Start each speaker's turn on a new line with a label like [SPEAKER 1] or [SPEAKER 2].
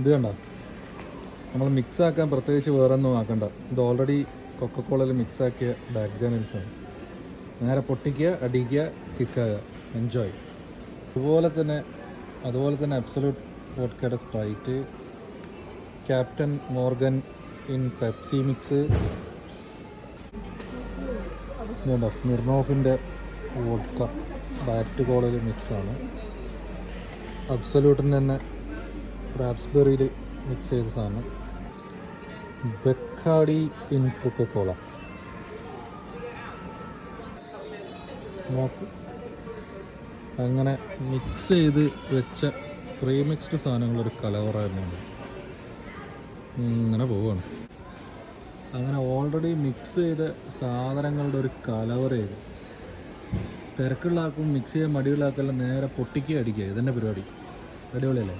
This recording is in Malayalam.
[SPEAKER 1] ഇത് കണ്ട? നമ്മൾ മിക്സ് ആക്കാൻ പ്രത്യേകിച്ച് വേറെ ഒന്നും ആക്കണ്ട. ഇത് ഓൾറെഡി കൊക്കക്കോളയിൽ മിക്സ് ആക്കിയ ബാക്ക് ജാനൽസാണ് നേരെ പൊട്ടിക്കുക അടിക്കുക കിക്കാകുക എൻജോയ് അതുപോലെ തന്നെ അതുപോലെ തന്നെ Absolut വോഡ്ക്കയുടെ Sprite Captain Morgan in Pepsi mix വേണ്ട സ്മിർനോഫിന്റെ വോഡ്ക്ക ബാറ്റ് കോളയിൽ മിക്സാണ് അബ്സലൂട്ടിന് തന്നെ റാപ്സ്ബെറിയിൽ മിക്സ് ചെയ്ത സാധനം. ബെക്കാഡി ഇൻ കൊക്കക്കോള നോക്ക്. അങ്ങനെ മിക്സ് ചെയ്ത് വെച്ച പ്രീമിക്സ്ഡ് സാധനങ്ങളൊരു കലവറായിരുന്നുണ്ട് ഇങ്ങനെ പോവാണ്. അങ്ങനെ ഓൾറെഡി മിക്സ് ചെയ്ത സാധനങ്ങളുടെ ഒരു കലവറ ചെയ്ത് തിരക്കുള്ളാക്കും മിക്സ് ചെയ്യാൻ മടികളാക്കെല്ലാം നേരെ പൊട്ടിക്കുക അടിക്കുക ഇതന്നെ പരിപാടി. അടിപൊളിയല്ലേ?